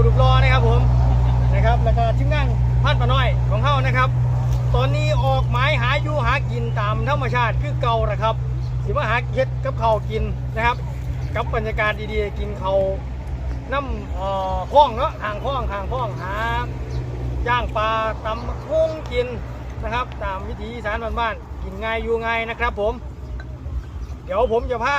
ตู่ดุบรอนะครับผมนะครับแล้วก็ทีมงานพันปะน้อยของเขานะครับ ตอนนี้ออกหมายหาอยู่หากินตามธรรมชาติคือเก่านะครับสิมาหาเฮ็ดกับเขากินนะครับ กับบรรยากาศดีๆ กินเขาน้ำเอ่อคลองเนาะห่างคลองห่างคลองหาย่างปลาตำกุ้งกินนะครับ ตามวิถีสานบ้านๆกินง่ายอยู่ง่ายนะครับผม เดี๋ยวผมจะพา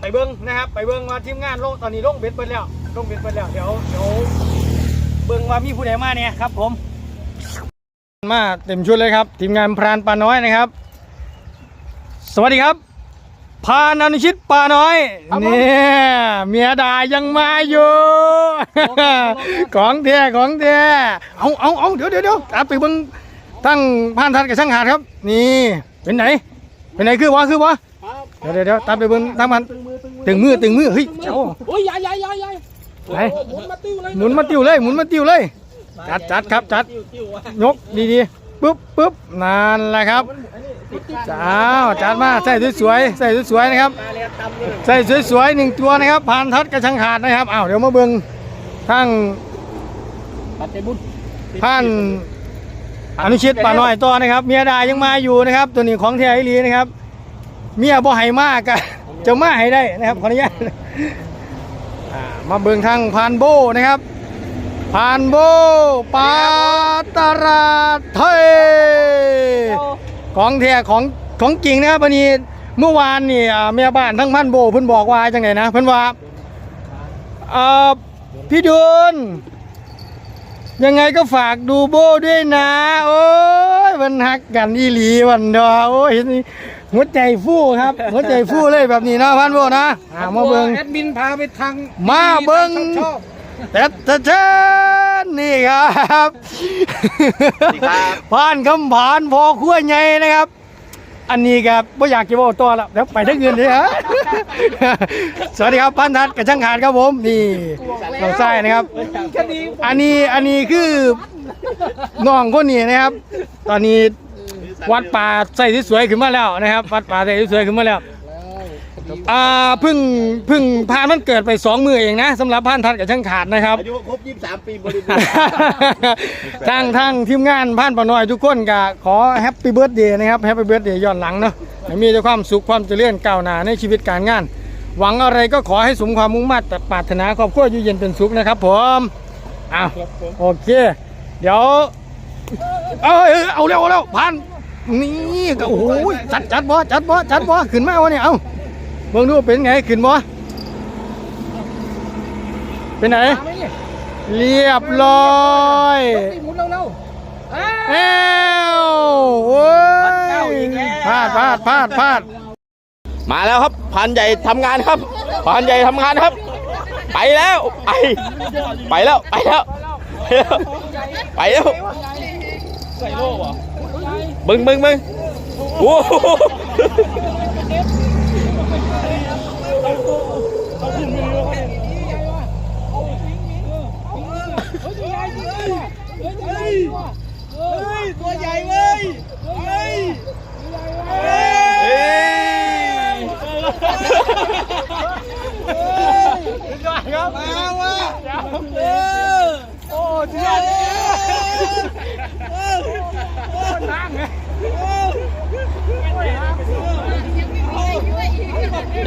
ไปเบิ้งนะครับ ไปเบิ้งว่าทีมงานโลงตอนนี้โลงเบ็ดไปแล้ว ลงเบ็ดไปแล้วเดี๋ยวเดี๋ยวเบิ้งว่ามีผู้ใดมาเนี่ยครับผมมาเต็มชุดเลยครับ ทีมงานพรานปลาน้อยนะครับ สวัสดีครับพานอนุชิตปลาน้อยเนี่ยเมียดายังมาอยู่ของแท้ของแท้เอาเอาเอาเดี๋ยวเดี๋ยวเดี๋ยวตามไปเบิ้งตั้งพานทัดกับช่างหาดครับ นี่เป็นไหน เป็นไหนคือวะคือวะเดี๋ยวเดี๋ยวเดี๋ยวตามไปเบิ้งตามมันตึงมือตึงมือเฮ้ยเจ้าโอ้ยใหญ่ใหญ่ใหญ่ใหญ่ ไหนหมุนมาติ้วเลยหมุนมาติ้วเลยหมุนมาติ้วเลย จัดจัดครับจัดติ้วติ้วอะยกดีๆปุ๊บปุ๊บนั่นแหละครับจ้าวจัดมาใส่สวยๆใส่สวยๆนะครับมาเลยตำเลยใส่สวยๆหนึ่งตัวนะครับผ่านทัดกระชังขาดนะครับอ้าวเดี๋ยวมาเบิ่งทั้งปัดใจบุญท่านอนุชิตป่าน้อยต่อนะครับ เมียดายังมาอยู่นะครับ ตัวนี้ของแท้อีหลีนะครับ เมียบ่ให้มากกะจะมาให้ได้นะครับขออนุญาตอ่า มาเบิ่งทางพานโบนะครับพานโบปาตราไทยของแท้ของของจริงนะครับวันนี้เมื่อวานนี่อ่าแม่บ้านทั้งพันโบเพิ่นบอกว่าจังไดนนะเพิ่นว่าพี่ดุลยังไงก็ฝากดูโบด้วยนะ โอ้ยมันฮักกันอีหลีวันเดอโอ้ยเห็นนี่ หัวใจฟู่ครับ หัวใจฟู่เลยแบบนี้นะพันโบนะอ่ามาเบิ่งแอดมินพาไปทางมาเบิ่ง ชอบแต่แต่เชิญนี่ครับผ่านคำผ่านพอขั้วใหญ่นะครับ อันนี้ครับไม่อยากจะบอกตัวแล้วเดี๋ยวไปทั้งเงินเลยฮะสวัสดีครับพันทัดกับช่างขาดครับผมนี่เราไส้นะครับแค่นี้อันนี้อันนี้คือน้องคนนี้นะครับ ตอนนี้ วัดป่าใส่สวยๆขึ้นมาแล้วนะครับ วัดป่าใส่สวยๆขึ้นมาแล้วอ่าเพึ่งเพึ่งพานมันเกิดไปสองมือเองนะสำหรับพานทัดกับช่างขาดนะครับ อายุครบ23 ปีบริบูรณ์ทางทางทีมงานพานปาน้อยทุกคนก็ขอแฮปปี้เบิร์ดเดย์นะครับแฮปปี้เบิร์ดเดย์ย้อนหลังเนาะให้มีแต่ความสุขความเจริญก้าวหน้าในชีวิตการงาน หวังอะไรก็ขอให้สมความมุ่งมั่นแต่ปรารถนาครอบครัวอยู่เย็นเป็นสุขนะครับผมอ้าวโอเค เดี๋ยว เอ้ยเอ้ยเอาเร็วเอาเร็วพาน นี่ก็โอ้โหจัดจัดบ่จัดบ่จัดบ่ขึ้นมาวะเนี่ยเอ้าเบิ่งดูเป็นไงขึ้นบ่เป็นไหนเรียบร้อยหมุนเร็วๆอ่าเอ้วโอ้ยพลาดพลาดพลาดพลาดมาแล้วครับพันใหญ่ทำงานครับพันใหญ่ทำงานครับ ไปแล้วไปไปแล้วไปแล้วไปแล้วใส่โล่เหรอ บึ้งบึ้งบึ้งโอ้โหเอ้ย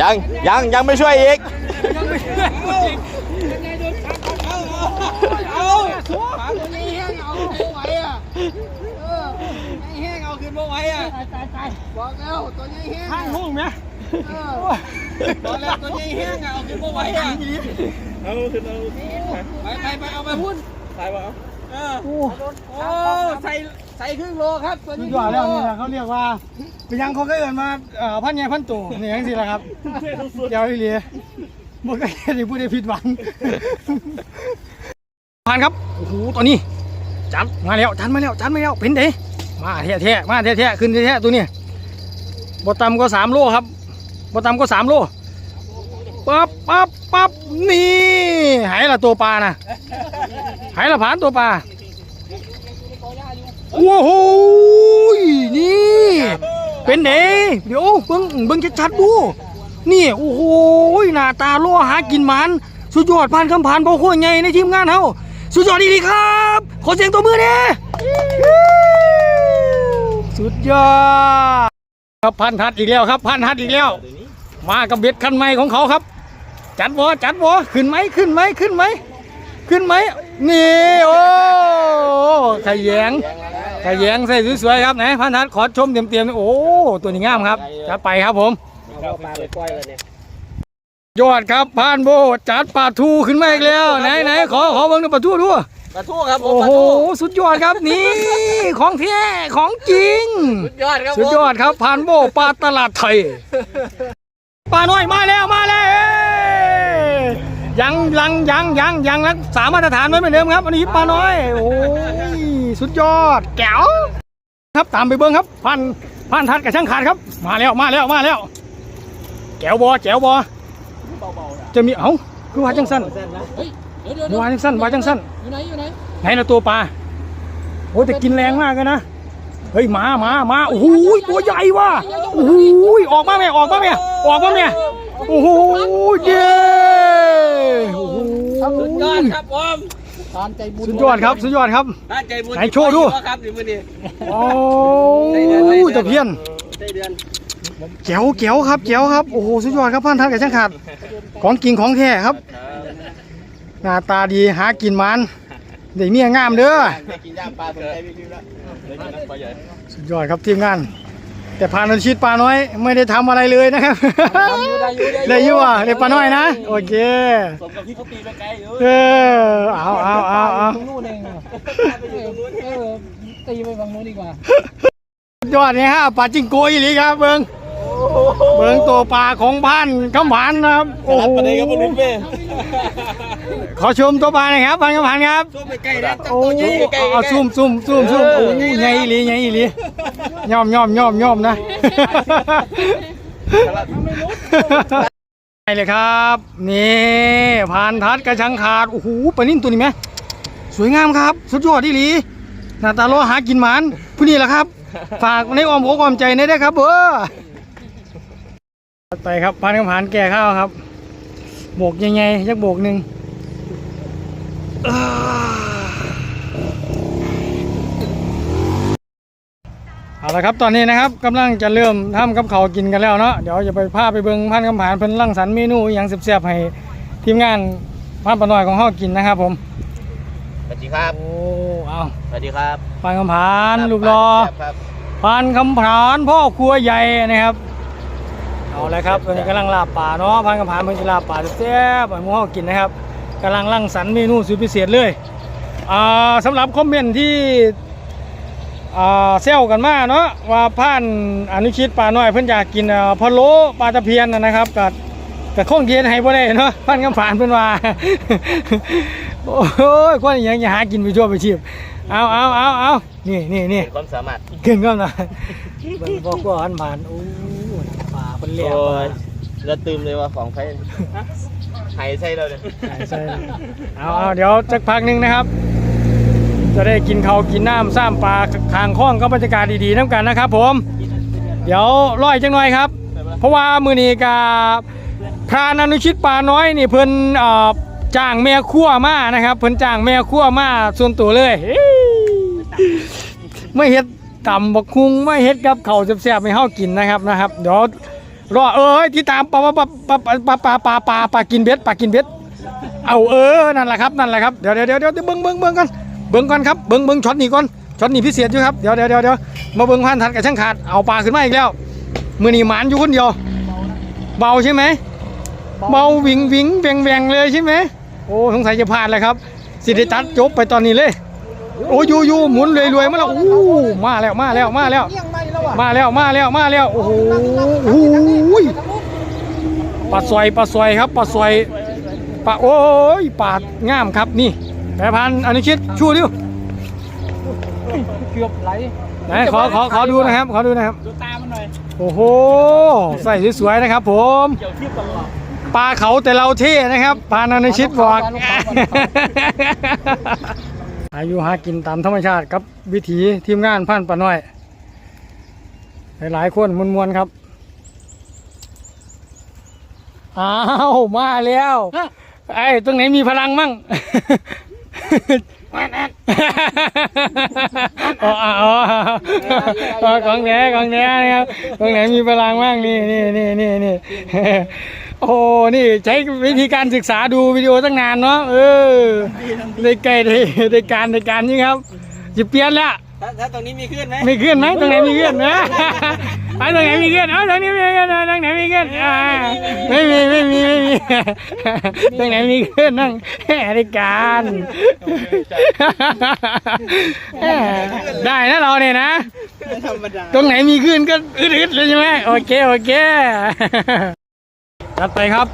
ยังยังยังไม่ช่วยอีกข้างห้องไหมบอกแล้วตัวใหญ่แห้งอะเอาขึ้นมาไว้อะไปไปไปเอาไปพุ่นใส่ป่ะเอ อโอ้โอ้ใส่ใส่ครึ่งโลครับตัวสุนี้ดยอดแล้วนี่แหละเขาเรียกว่า เป็นยังเขาก็เอินมาเอ่อพันใหญ่พันโตนี่ยังสิละครับเดี๋ยวอีเลียบ่เคยเห็นผู้ใดผิดหวังผ่านครับโอ้โหตอนนี้จัดมาแล้วจัดมาแล้วจัดมาแล้วเป็นเด้มาแท้ๆมาแท้ๆขึ้นแท้ๆตัวนี้บ่ต่ำก็สามโลครับบ่ต่ำก็สามโล ปั๊บปั๊บปั๊บนี่หายละตัวปลานะหายละผานตัวปลาโอ้โหนี่ เป็นเดเดี๋ยวเบิ้งเบิ้งชัดๆดูนี่โอ้โหหน้าตาล่อหากินมันสุดยอดผ่านคำผ่านบ่โคตรไงในทีมงานเฮาสุดยอดดีๆครับ ขอเสียงตัวมือเด้สุดยอดครับพันทัดอีกแล้วครับ พันทัดอีกแล้ว มากับเบ็ดคันใหม่ของเขาครับ จัดวอจัดวอขึ้นไหมขึ้นไหมขึ้นไหมขึ้นไหมนี่โอ้ขยงขยงใส่สวยๆครับไหนพันทัดขอชมเต็มๆโอ้ตัวนี้งามครับจัดไปครับผมเอาปลาไปปล่อยเลยเนี่ยยอดครับพานโบจัดปลาทูขึ้นมาอีกแล้วไหนไหนขอขอเบิ่งดูปลาทูดูปลาทูครับผมโอ้โหสุดยอดครับนี่ของแท้ของจริง สุดยอดครับสุดยอดครับพานโบปลาตลาดไทยปลาน้อยมาแล้วมาแล้ว ยังยังยังยังยังรักษามาตรฐานไว้เหมือนเดิมครับอันนี้ปลาน้อย โอ้ยสุดยอดแก้วครับตามไปเบิ้งครับพันพันทัดกับช่างขาดครับ มาแล้วมาแล้วมาแล้วแก้วบอแก้วบอจะมีเอ้าคือว่าจังสั้นเฮ้ยเดี๋ยวเดี๋ยวเดี๋ยวว่าจังสั้นว่าจังสั้นอยู่ไหนอยู่ไหนไหนละตัวปลาโอ้แต่กินแรงมากเลยนะเฮ้ยมามามาโอ้โหตัวใหญ่ว่ะโอ้โหออกมาแม่ออกมาแม่ออกมาแม่โอ้โหเย้โอ้โห สุดยอด ครับผมทานใจบุญสุดยอดครับ สุดยอดครับทานใจบุญไหนโชว์ดู ครับนี่มื้อนี้โอ้ตะเพียนไส้เดือนแก้วแก้วครับแก้วครับ โอ้โห สุดยอดครับพันทัดกับช่างขาด ของกินของแท้ครับ หน้าตาดีหากินมันเด็กเมียงามเด้อได้กินย่างปลาผมใจพี่พิมพ์แล้วได้กินน้ำปลาใหญ่สุดยอดครับทีมงาน แต่พานุชิตปลาน้อยไม่ได้ทำอะไรเลยนะครับ ได้อยู่อะได้ปลาน้อยนะ โอเค สมกับที่เขาตีไปไกลอยู่เออเอาเอาเอาเอานู่นเองเออตีไปฝั่งนู้นดีกว่าสุดยอดเนี่ยฮะปลาจิงโกอีหลีครับเบิง เบิงตัวปลาของพันคำพันนะครับโอ้โหขอชมตัวปลาหน่อยครับพันคำพันครับสู้ไปไกลนะโอ้เอาซูมซูมซูมซูมโอ้ยใหญ่อีหลีใหญ่อีหลีย่อมย่อมย่อมย่อมนะไปเลยครับนี่ผ่านทัดกระชังขาดโอ้โหปลานิ่มตัวนี้ไหมสวยงามครับ สุดยอดที่หลีหน้าตาล้อหากินหมันผู้นี้แหละครับ ฝากในอ้อมอกอ้อมใจในได้ครับเบอ ไปครับพันกำผานแก่ข้าวครับ โบกยังไงยักโบกหนึ่งอ่าเอาละครับตอนนี้นะครับกำลังจะเริ่มทำกับเขาวกินกันแล้วเนาะเดี๋ยวจะไปพาไปเบิ่งพันกำผานเพิ่นรังสรรค์เมนูอหย่างแซ่บๆให้ทีมงานพันปะน้อยของเฮากินนะครับผมสวัสดีครับโอ้เอาสวัสดีครับพันกำผานลูกรอครับพานคำผานพ่อครัวใหญ่นะครับ เอาเลยครับตอนนี้กำลังลาบป่าเนาะพานคำผานเพิ่งจะลาบป่าแซ่บๆให้หมูเฮากินนะครับกำลังรังสรรค์เมนูสุดพิเศษเลยอ่าสำหรับคอมเมนต์ที่อ่าเซลกันมาเนาะว่าผ่านอนุชิตปลาน้อยเพิ่นอยากกินอ่าพะโล้ปลาตะเพียนนะนะครับกับกับข้องเทียนให้บ่ได้เนาะพานคำผานเพิ่นว่าโอ้ยคนอหยังอย่าหากินไปชั่วไปชีพเอาเอาเอาเอานี่นี่นี่ความสามารถขึ้นก็นะเบิ่งบอกว่าอันผ่านโอ้ ยป่าเป็นเหลี่ยมโอ้ยแล้วตื่มเลยว่าของไผ่ไห้ใช่เราเลยใช่ใช่เอาเอาเดี๋ยวสักพักหนึ่งนะครับ จะได้กินข้าวกินน้ำซ้ำปลาคางคล้องก็บรรยากาศดีๆน้ำกันนะครับ ผม เดี๋ยวร้อยจังหน่อยครับ เพราะว่ามือนี้กับพรานอนุชิตปลาน้อยนี่เพิ่นเอ่อจ้างแม่ครัวมานะครับเพิ่นจ้างแม่ครัวมาส่วนตัวเลยเฮ้ยไม่เฮ็ดต่ำบักคุงไม่เฮ็ดกับเขาวแซ่บๆให้เฮากินนะครับนะครับ เดี๋ยว รอเอ้ยที่ตามปลาปลาปลาปลาปลาปลาปลาปลาปลากินเบ็ดปลากินเบ็ดเอาเออนั่นแหละครับนั่นแหละครับเดี๋ยวเดี๋ยวเดี๋ยวเดี๋ยวเบิ้งเบิ้งเบิ้งกันเบิ้งก่อนครับเบิ้งเบิ้งช็อตนี้ก่อนช็อตนี้พิเศษอยู่ครับเดี๋ยวเดี๋ยวเดี๋ยวมาเบิ้งพันทัดกับช่างขาดเอาปลาขึ้นมาอีกแล้วมือนีหมานอยู่คนเดียวเบาใช่ไหมเบาวิงวิงแวงแวงเลยใช่ไหมโอ้สงสัยจะพลาดแล้วครับสิริตัดจบไปตอนนี้เลย โอ้ยูยูหมุนรวยรวยมาแล้วโอ้มาแล้วมาแล้วมาแล้วมาแล้วมาแล้วมาแล้วโอ้โหโอ้โหปลาซอยปลาซอยครับปลาซอยปลาโอ้ยปลางามครับนี่แม่พันธุ์อนุชิตชูดิวเกือบไหลไหนขอขอขอดูนะครับขอดูนะครับดูตามันหน่อยโอ้โหใส่สวยๆนะครับ ผมเกี่ยวทิพตลอดปลาเขาแต่เราเท่นะครับปลาอนุชิตบอก อายุหากินตามธรรมชาติครับวิถีทีมงานพันปลาน้อย หลายๆคนมวนๆครับ อ้าวมาแล้วไอ้ตรงไหนมีพลังมั่งอ๋ออ๋ออ๋ออ๋อของแหนของแหนนะครับของแหนมีพลังมั่งนี่นี่นี่นี่นี่ โอ้นี่ใช้วิธีการศึกษาดูวิดีโอตั้งนานเนาะเออได้ใกล้ได้ได้การได้การนี่ครับจะเปลี่ยนแล้วถ้าถ้าตรงนี้มีขึ้นไหมมีขึ้นไหมตรงไหนมีขึ้นนะไอ้ตรงไหนมีขึ้นเอ้าตรงนี้มีขึ้นนะตรงไหนมีขึ้นอ่าไม่มีไม่มีไม่มีตรงไหนมีขึ้นนั่งแหมได้การแหมได้นะเราเนี่ยนะไม่ธรรมดาตรงไหนมีขึ้นก็อึดๆเลยใช่ไหมโอเคโอเค จัดไปครับ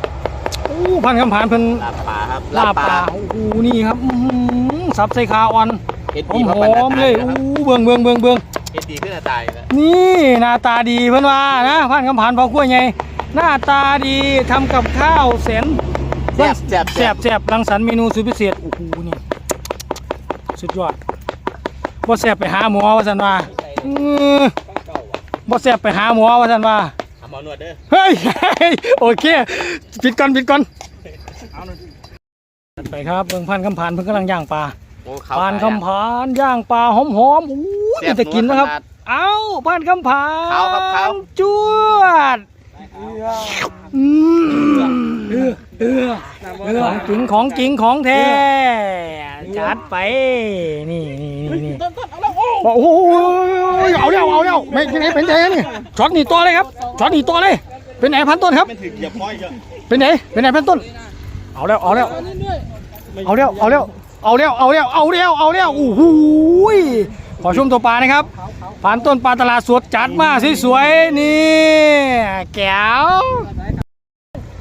อู้พันคำผานเพิ่นลาบปลาครับลาบปลาโอ้โหนี่ครับอื้อหือสับใส่คาอ่อนเฮ็ดหดีอมเพราะหปันอมๆเลยอู้เบืองเบืองเบืองเบืองเฮ็ดดีขึ้นหน้าตายแล้วนี่หน้าตาดีเพื่อนว่านะพันคำผ่านพอขั้วไงหน้าตาดีทำกับข้าวแสนแซ่บแซ่บแซ่บแซ่บรังสรรค์เมนูสุดพิเศษโอ้โหนี่สุดยอดบ่แซ่บไปหาหมอว่าสันว่าอื้อบ่แซ่บไปหาหมอว่าสันว่าทำ หมอนวดเด้อ เฮ้ย โอเค ปิดก่อนปิดก่อนไปครับเบิ่งพันคำผ่านเพิ่นกำลังย่างปลาโอ้เขาผ่านคำผ่านย่างปลาหอมๆอู้ยมีแต่กินนะครับ เอ้าผ่านคำผ่านเขาครับเขาจวดอืมเออเออของจริงของจริงของแท้จัดไป นี่นี่นี่นี่ โอ้โหเอาแล้วเอาแล้วไม่เป็นไงเป็นไงนี่ช็อตหนีตัวเลยครับช็อตหนีตัวเลย เป็นไหนพันต้นครับ เป็นไหนเป็นไหนพันต้น เอาแล้วเอาแล้วเอาแล้วเอาแล้วเอาแล้วเอาแล้วเอาแล้วเอาแล้วโอ้โหขอชมตัวปลานะครับผ่านต้นปลาตลาดสดจัดมากสวยๆนี่แก้ว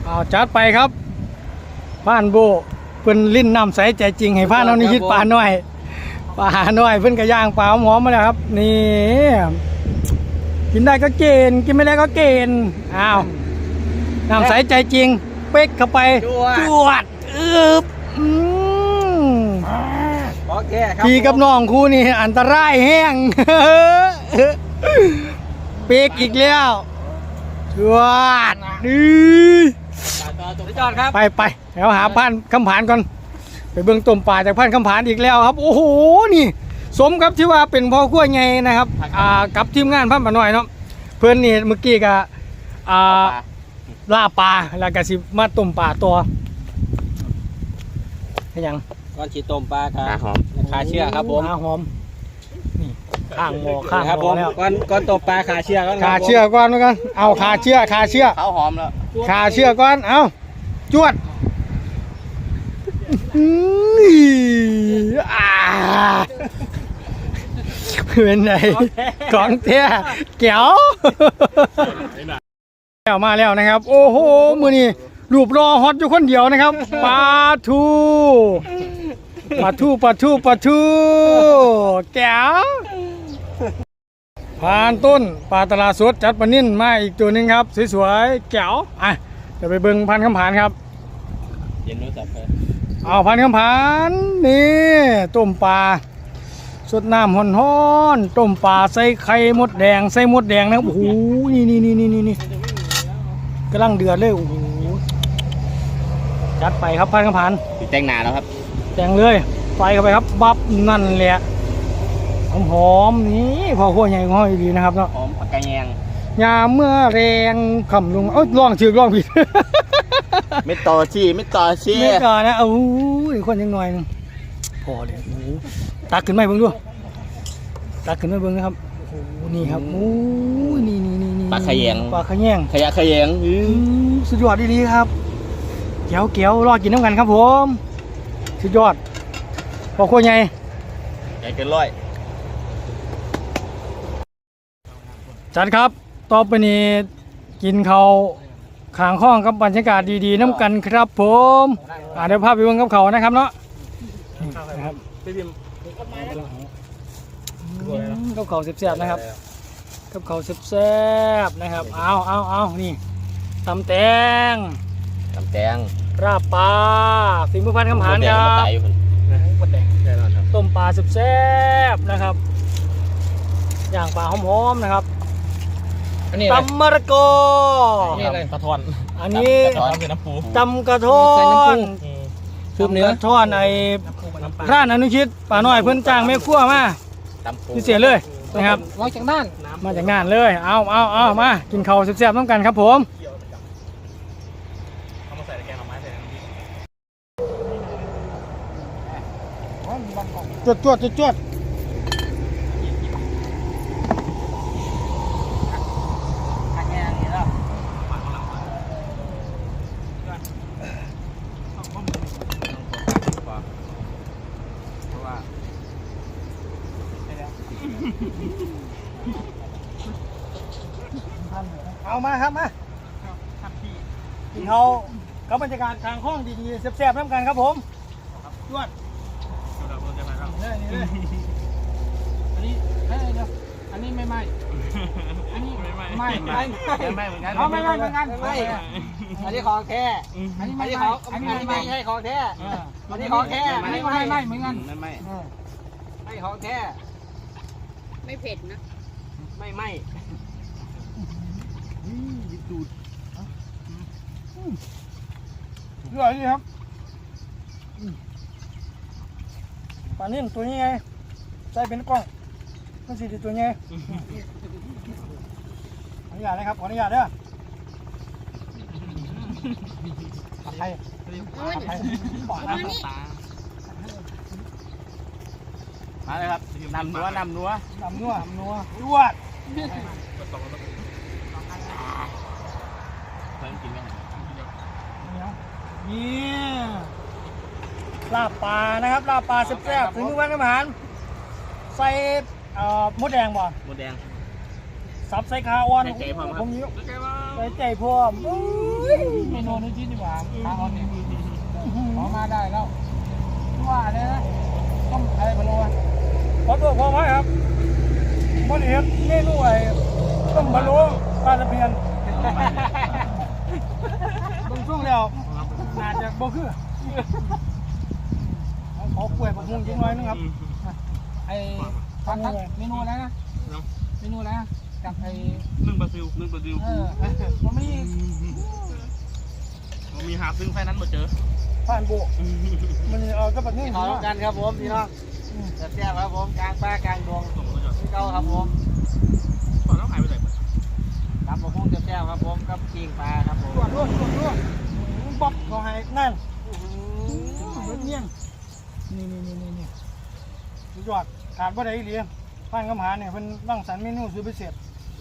เอาจัดไปครับผ่านโบเพิ่นลิ้นน้ำใสใจจริงให้ผ่านเอานี่คิดปลาหน่อย ปลาหน่อยเพิ่นก็ย่างปลาหอมๆมาแล้วครับ นี่กินได้ก็เกณฑ์กินไม่ได้ก็เกณฑ์อ้าวน้ำใสใจจริง เป๊กเข้าไปจวดอึบอืมโอเคครับพี่กับน้องคู่นี่อันตรายแห้งเป๊กอีกแล้วจวดอื้อสุดยอดครับ ไปไปแล้วหาพันคำผานก่อน ไปเบิ่งต้มป่าจากพันคำผานอีกแล้วครับ โอ้โหนี่ สมกับที่ว่าเป็นพ่อขั้วไงนะครับอ่ากับทีมงานพันป่าน้อยเนาะเพื่อนนี่เมื่อกี้ก็อ่าลาบปลาแล้วก็สิมาต้มปลาตัวให้ยังก้อนชีต้มปลาคหารับหอมขาเชื่อครับผมหาหอมนี่ข้างหม้อข้างครับหผม้อมแล้วก้อนก้อนต้มปลาขาเชื่อก่อนคขารับผมเชื่อก่อนแล้วกันเอาขาเชื่อขาเชื่อเขาหอมแล้วขาเชื่อก่อนเอาจวดอื้ออ่า เป็นไงของเตี้ยเก๋วแล้วมาแล้วนะครับ โอ้โห มือนี่รูปรอฮอตอยู่คนเดียวนะครับปลาทูปลาทูปลาทูปลาทูแก้วผ่านต้นปลาตลาดสดจัดปลานิ่นมาอีกตัวหนึ่งครับ สวยๆแก้วอะเดี๋ยวไปเบิ่งพันคำผานครับเย็นรู้จักไป เอาพันคำผานนี่ต้มปลาสดน้ำห่อนๆต้มปลาใส่ไข่มดแดงใส่มดแดงนะโอ้โหนี่นี่นี่นี่นี่นี่กำลังเดือดเลยโอ้โหจัดไปครับพันคำผานแต่งหน้าแล้วครับแต่งเลยใส่เข้าไปครับบับนั่นแหละหอมหอมๆนี่พอขั้วใหญ่ห้อยดีนะครับเนาะหอมผักกระแยงยามเมื่อแรงคำลงเอ้ยลองชื่อลองผิด ไม่ต่อชี้ไม่ต่อชี้ไม่ก่อนนะโอ้ยคนยังหน่อยหนึงพอเลยโอ้โหตักขึ้นมาให้เบิ่งดูตักขึ้นมาเบิ่งนะครับโอ้โหนี่ครับโอ้ยนี่นี่นี่นี่ปลาขะแยงปลาขะแยงขยะขยงอืมสุดยอดดีๆครับเกี๊ยวเกี๊ยวรอกินน้ำกันครับผมสุดยอดพอขั้วใหญ่ใหญ่เกินร้อยจัดครับต่อไปนี้กินเขาว ขางห้องกับบรรยากาศดีๆน้ำกันครับผมอ่าเดี๋ยวพาไปเบิ่งกับเขาวนะครับเนาะนี่นะครับอืมกับเขาวแซ่บๆนะครับกับเขาวแซ่บๆนะครับเอาเอาเอานี่ตำแตงตำแตงราบปลาฝีมือพันคำหารแดคงรัมาบตายอยู่คนแน่นอนครับต้มปลาแซ่บๆนะครับย่างปลาหอมๆนะครับ อันนี้ตำมะระกอ นี่อะไรกระท้อนอันนี้กระท้อนคือน้ำปูตำกระท้อใส่น้ำผึ้นงคืบเนื้อตำกระท้อนไอ้ร้านอนุชิตป่าน้อยเพิ่นจ้างแม่ครัวมาตำปูพิเศษเลยนะครับร้อยจากนั่นมาจากงานเลย เอาเอาเอามากินข้าวแซ่บๆต้องกันครับผม เอามาใส่ในแกงหน่อไม้ใส่ในน้ำพริกจวดจวดจวดจวดเอามาครับมากินข้าวกับบรรยากาศทางห้องดีๆ แซ่บๆน้ำกันครับผมจวดนี่นี่เลยอันนี้เอ้ยเดี๋ยวอันนี้ไม่ไหมอันนี้ไม่ไหมไม่ไม่ไม่เหมือนกันเอาไม่ไม่เหมือนกันไม่อันนี้ของแท้อันนี้ไม่ของอันนี้ไม่ใช่ของแท้อันนี้ของแท้ไม่ไม่ไม่เหมือนกันไม่ไม่ไม่ของแท้ไม่เผ็ดนะไม่ไม่ อร่อยดีครับปลานิ่มตัวนี้ไงใส่เป็นกล้องมันสีตัวนี้ขออนุญาตนะครับขออนุญาตเด้อผัดไทยเอาไว้ผัดเดี๋ไทยวยปลาเอามานี่มาเลยครับนำนัวนำนัวดำนัวดำนัวจวดเพิ่มกินไหม นี่ลาบปลานะครับลาบปลาแซ่บๆถึงมือวันอาหารใส่เอ่อมดแดงบ่หมูแดง สับใส่ขาอ่อนใส่ใจพร้อมครับ ผมยิ้มใส่ใจพร้อมอุ้ยเมนูนี้ที่ดีกว่าทางออนเนี่ยขอมาได้แล้วว่าเลยนะต้มไทยพะโล้ขอตัวพอไหมครับมดเห็ดเมนูไอ้ต้มบะโล้ปลาตะเพียน เบางช่วงแล้ว น่าจะบ่คือเอาขอกล้วยบักม่วงจริงหน่อยนึงครับไอ้ฟันทัดเมนูอะไรนะเมนูอะไรนะกับไอ้นึ่งปลาซิวนึ่งปลาซิวเออผมมีมันมีหาบซึ่งไฟนั้นหมดเจอผ่านโบกมันเอากระปักนี่ขอกันครับผมพี่น้องแซ่บครับผมกลางป้ากลางดวงส่งมาจอดพี่เก้าครับผมก่อนต้องหายไปไหนหมดตำบกหุ่งแซ่บครับผมกับขิงปลาครับผมรวดรวดรวดรวด บ๊อบเขาให้นั่นรถเงี้ยงนี่นี่นี่นี่นี่สุดยอดขาดบ่ได้อีหลีผ่านคำหาเนี่ยเพิ่นรังสรรค์เมนูสุดพิเศษ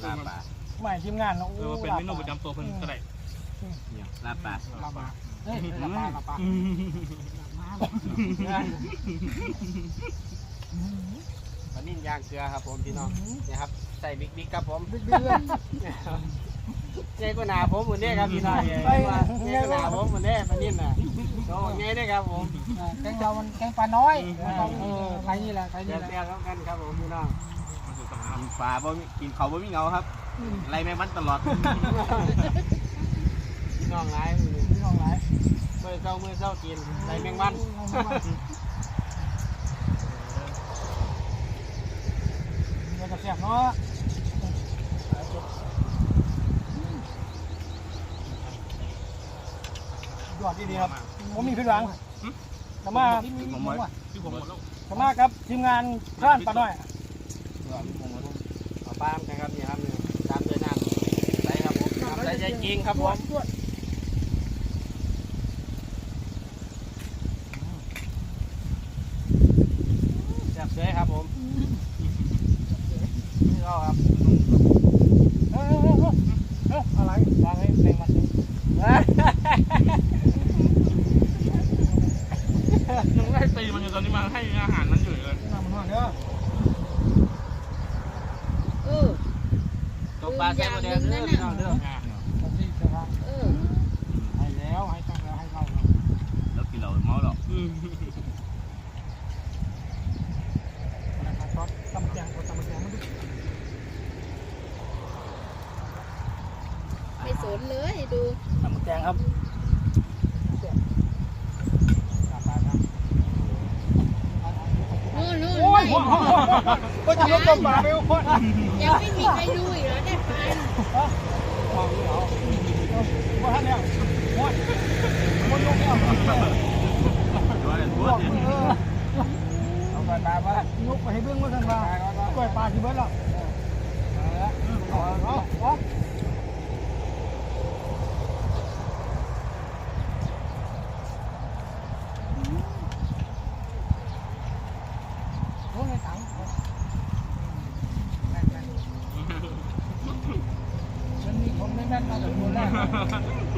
ลาบปลาใหม่ทีมงานเนาะเออเป็นเมนูประจำตัวเพิ่นก็ได้ลาบปลาลาบปลาเฮ้ยลาบปลาลาบปลาปลานิ่มย่างเกลือครับผมพี่น้องนี่ครับใส่บิ๊กบิ๊กครับผมบิ๊กบิ๊ก ใหญ่กว่าหนาผมเหมือนเด้ครับพี่น้องใหญ่กว่าใหญ่กว่าหนาผมเหมือนเด้ปลานิ่มน่ะโอ้ใหญ่เด้ครับผมแกงเรามันแกงปลาน้อยเออใครนี่แหละใครนี่แหละแซ่บๆกันครับผมพี่น้องกินปลาบ่มีกินเขาบ่มีเงาครับไรแมงวันตลอดพี่น้องหลายพี่น้องหลายเมื่อเช้าเมื่อเช้ากินไรแมงวันเดี๋ยวจะแซ่บเนาะ ยอดดีๆครับผมมีผิดหวังสมาที่มีผมว่าที่ผมหมดแล้วสมาครับทีมงานร้านปลาน้อยเอาปลาล์มนะครับนี่ครับนี่ตามด้วยน้ำใส่ครับผมน้ำใส่ใจจริงครับผม ก็มาไม่โคตรยังไม่มีใครดูอีกแล้วเนี่ยฟังเหรอว่าท่านเนี่ยโคตรโคตรลงเนี่ยเอาไปตาไปนุกไปให้เบื้องมาทางบ้านกล้วยปลาที่เบื้อลหรอ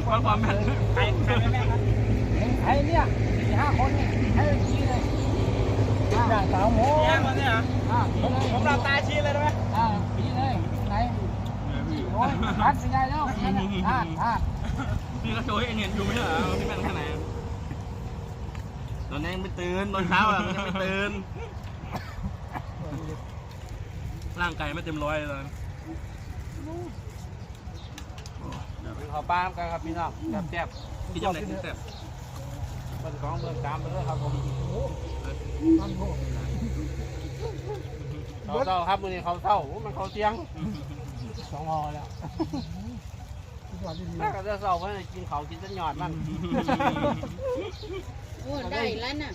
ความความแม่นใครใครไม่แม่นครับไอ้เนี่ยสี่ห้าคนนี่ให้ชี้เลยด่างสาวหมูแย่งมาเนี่ยเหรออะผมผมรับตาชี้เลยได้ไหมอ่าชี้เลยไหนโอ้ยพัดไปได้แล้วนั่นน่ะอ่าอ่าพี่ก็โชว์ให้เนียนอยู่ไม่เหรอพี่แม่นแค่ไหนตอนนี้ยังไม่ตื่นตอนเช้าอะมันยังไม่ตื่นร่างกายไม่เต็มร้อยเลย เป็น ข้าวปลากันครับพี่น้องแซ่บพี่จำไหนแซ่บๆเป็นของเมืองกามไปเลยครับผมเขาเศร้าครับมือนี้เขาเศร้ามันเขาเสียงสองหอแล้วถ้าก็จะเศร้าเพราะกินเขากินจนหยอดมันโอ้ได้แล้วน่ะ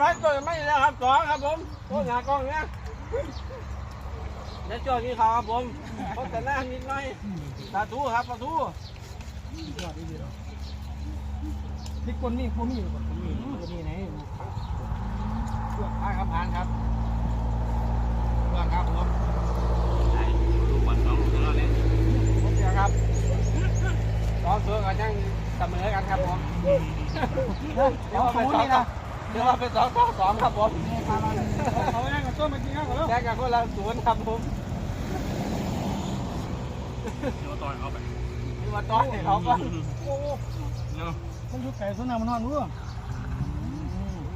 พันตัวไม่แล้ครับสองครับผมโอ้หงากล้องเนี่ย แล้วจอดนี่เขาครับผมโอ้แต่หน้านิดหน่อยตาทูครับตาทูพริกคนนี่พวกนี้นี่ไหนผ่านครับผ่านครับเรื่องครับผมดูบอลสองลูกแล้วเนี่ยผมเสียครับสองตัวกันยังเสมอกันครับผมเดี๋ยวเขานี่นะเดี๋ยวว่าเป็นสองต่อสองครับผมเขาแย่งกันต้นมากินข้าวกันแล้วแยกกันคนละศูนย์ครับผม เดี๋ยวต่อยเอาไปนี่มาต้อนให้เขาก็เนาะมันอยู่ไก่สนามมันนอนรู้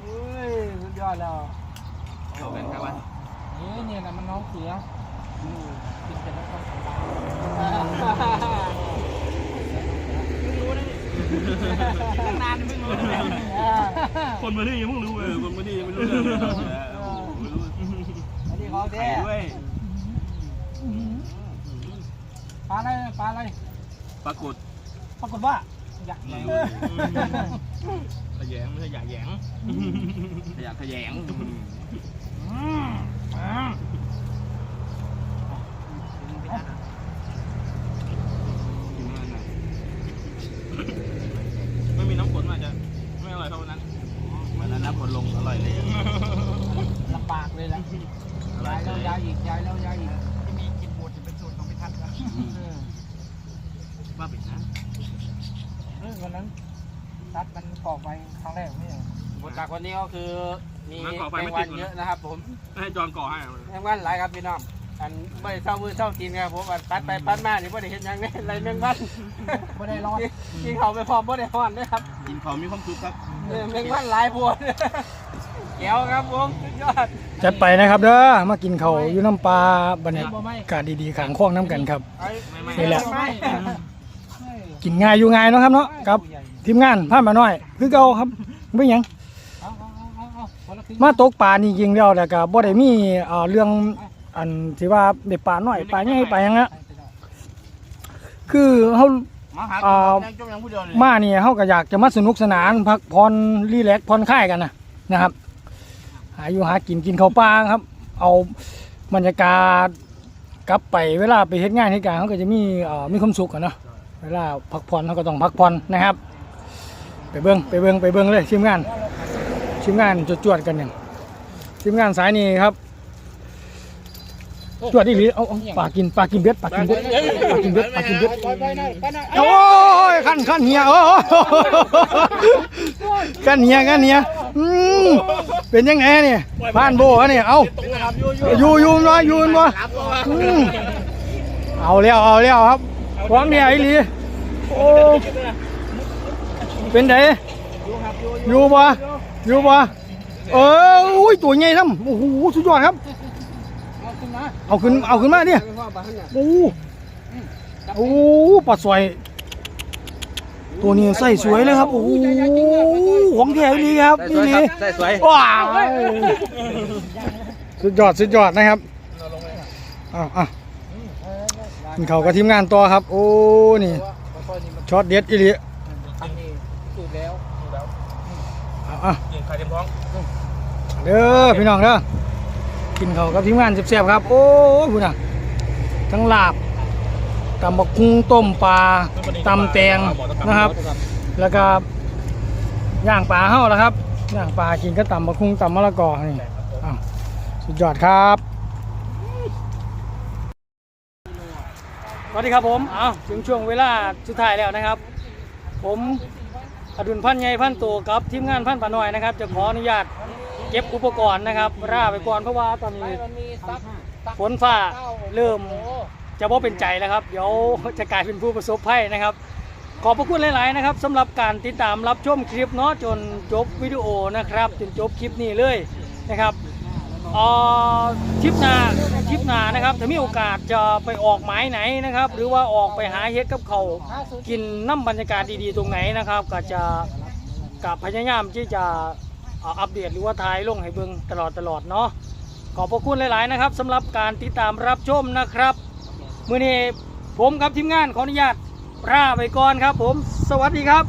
เฮ้ยสุดยอดแล้วเอาแบ่งกันไปนี่เนี่ยนะมันน้องเสือกินแต่ไม่ต้องสบายตั้งนานไม่รู้เลยคนมานี่ยังไม่รู้เลยคนมานี่ยังไม่รู้เลยไม่รู้อันนี้ของใครแท้ ด้วย ปลาอะไรปลาอะไรปรากฏปรากฏว่าอยากขยงไม่ใช่อยากแยงอยากขยง ไม่มีน้ำฝนอาจจะไม่อร่อยเท่านั้นวันนั้นน้ำฝนลงอร่อยเลย ลำบากเลยแหละ อร่อย ย้าย เล แล้ว ย ย้ายอีกย้ายแล้วย้ายอีกที่มีกินหมดเป็นสูตรของพิทักษ์นะ ว่าปิดนะ เออวันนั้นตัดมันกรอกไปครั้งแรกไม่ใช่บทจากคนนี้ก็คือมีแมงวันเยอะนะครับ ผมให้จอนก่อให้แมงวันหลายครับพี่น้องอันไม่เศร้ามือเศร้ากินครับผมอันปัดไปปัดมานี่ไม่ได้เห็นอย่างนี้ไรแมงวันไม่ได้รอดกินเขาไปพร้อมไม่ได้พอนด้วยครับกินของมีความสุขครับเออแมงวันหลายพวงแก้วครับผมสุดยอดจัดไปนะครับเด้อมากินเขาวอยู่น้ำปลาบรรยากาศดีๆขางคล้องน้ำกันครับนี่แหละ กินง่ายอยู่ง่ายเนาะครับเนาะกับทีมงานพามาหน่อยคือเก่าครับไม่หยังมาตกปลานี่ยิงเดียวแต่ก็บ่ได้มีเอ่อเรื่องอันที่ว่าเด็ดปลาหน้อยปลาใหญ่ปลาหยังอะคือเฮามาหาอ่าจมยังผู้เดียวเลยมานี่เฮาก็อยากจะมาสนุกสนานพักผ่อนรีแลกซ์ผ่อนคลายกันนะนะครับ หาอยู่หากินกินข้าวปลาครับ เอาบรรยากาศกลับไปเวลาไปเฮ็ดงานเฮ็ดการเขาก็จะมีเอ่อมีความสุขกันเนาะ เวลาพักผ่อนเขาก็ต้องพักผ่อนนะครับ ไปเบิ้งไปเบิ้งไปเบิ้งเลยทีมงานทีมงานจวดๆกันอย่างทีมงานสายนี้ครับจวดอีหลีเอาเอาปลากินปลากินเบ็ดปลากินเบ็ดปลากินเบ็ดปลากินเบ็ดโอ้ยขั้นขั้นเฮียโอ้ขั้นเฮียขั้นเฮียอืมเป็นยังไงเนี่ยบ้านโบฮะเนี่ยเอาอยู่อยู่มาอยู่มาเอาแล้วเอาแล้วครับ หวังเนี่ยไอ้หลีโอ้เป็นไงอยู่บ่อยู่บ่เอออุ้ยตัวใหญ่ทั้งโอ้โหสุดยอดครับ เอาขึ้นเอาขึ้นมาเนี่ยโอ้โหโอ้โหปลาสวย ตัวนี้ใส่สวยเลยครับโอ้โหของแท้ดีครับนี่นี่ใส่สวยว้าวสุดยอดสุดยอดนะครับอ้าวอ้าว กินเขาวกับทีมงานต่อครับ โอ้นี่ช็อตเด็ดอีหลีสูตรแล้วอ้าวอ้าวกินไข่เต็มท้องเด้อพี่น้องเด้อกินเขาวกับทีมงานแซ่บๆครับ โอ้ยพูดน่ะทั้งลาบตำบักคุ้งต้มปลาตำแตงนะครับ แล้วก็ย่างปลาเฮ้าแล้วครับย่างปลากินก็ตำบักคุ้งตำมะละกอนี่อ้าวสุดยอดครับ สวัสดีครับผมอ้าวถึงช่วงเวลาสุดท้ายแล้วนะครับ ผมอดุลพันธ์ใหญ่พันโตกับทีมงานพันป่าน้อยนะครับ จะขออนุญาตเก็บอุปกรณ์นะครับร่าไปก่อนเพราะว่าตอนนี้ฝนฟ้าเริ่มจะว่าเป็นใจแล้วครับ เดี๋ยวจะกลายเป็นผู้ประสบภัยนะครับ ขอบพระคุณหลาย ๆ นะครับสำหรับการติดตามรับชมคลิปเนาะจนจบวิดีโอนะครับ จนจบคลิปนี้เลยนะครับเอ่อ ทิปนาทิปนานะครับถ้ามีโอกาสจะไปออกหมายไหนนะครับ หรือว่าออกไปหาเฮ็ดกับเขากินน้ำบรรยากาศดีๆตรงไหนนะครับ ก็จะกับพยายามที่จะอัปเดตหรือว่าถ่ายลงให้เบิ่งตลอดตลอดเนาะขอบพระคุณหลายๆนะครับสำหรับการติดตามรับชมนะครับมื่อนี้ผมกับทีมงานขออนุญาตลาไปก่อนครับผม สวัสดีครับ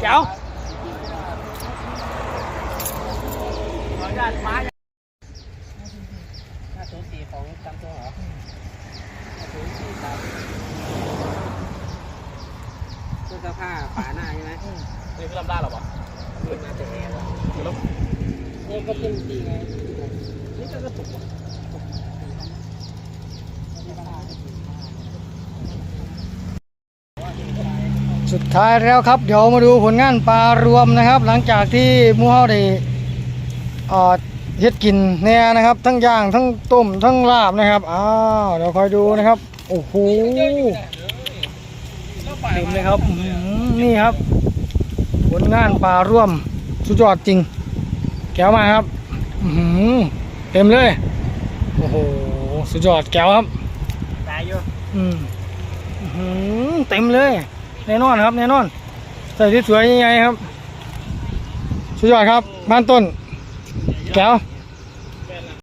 เจ้า ขออนุญาตมาห้าศูนย์สี่ของซัมซุงเหรอห้าศูนย์สี่ครับเครื่อผ้าฝาหน้าใช่ไหมนี่คือลำด้าหรอปะน่าจะแอร์ว่ะนี่ก็เป็นตีไง นี่ก็กระตุกวะสุดท้ายแล้วครับ เดี๋ยวมาดูผลงานปลารวมนะครับ หลังจากที่มูเฮาได้ เอ่อเฮ็ดกินแน่นะครับ ทั้งย่างทั้งต้มทั้งลาบนะครับอ้าวเดี๋ยวคอยดูนะครับโอ้โหเต็มเลยครับอื้อหือนี่ครับผลงานปลารวมสุดยอดจริง แก้วมาครับอื้อหือเต็มเลยโอ้โหสุดยอดแก้วครับตายอยู่อืมอื้อหือเต็มเลยแน่นอนครับแน่นอนใส่ที่สวยยังไงครับ สุดยอดครับบ้านต้น แก้ว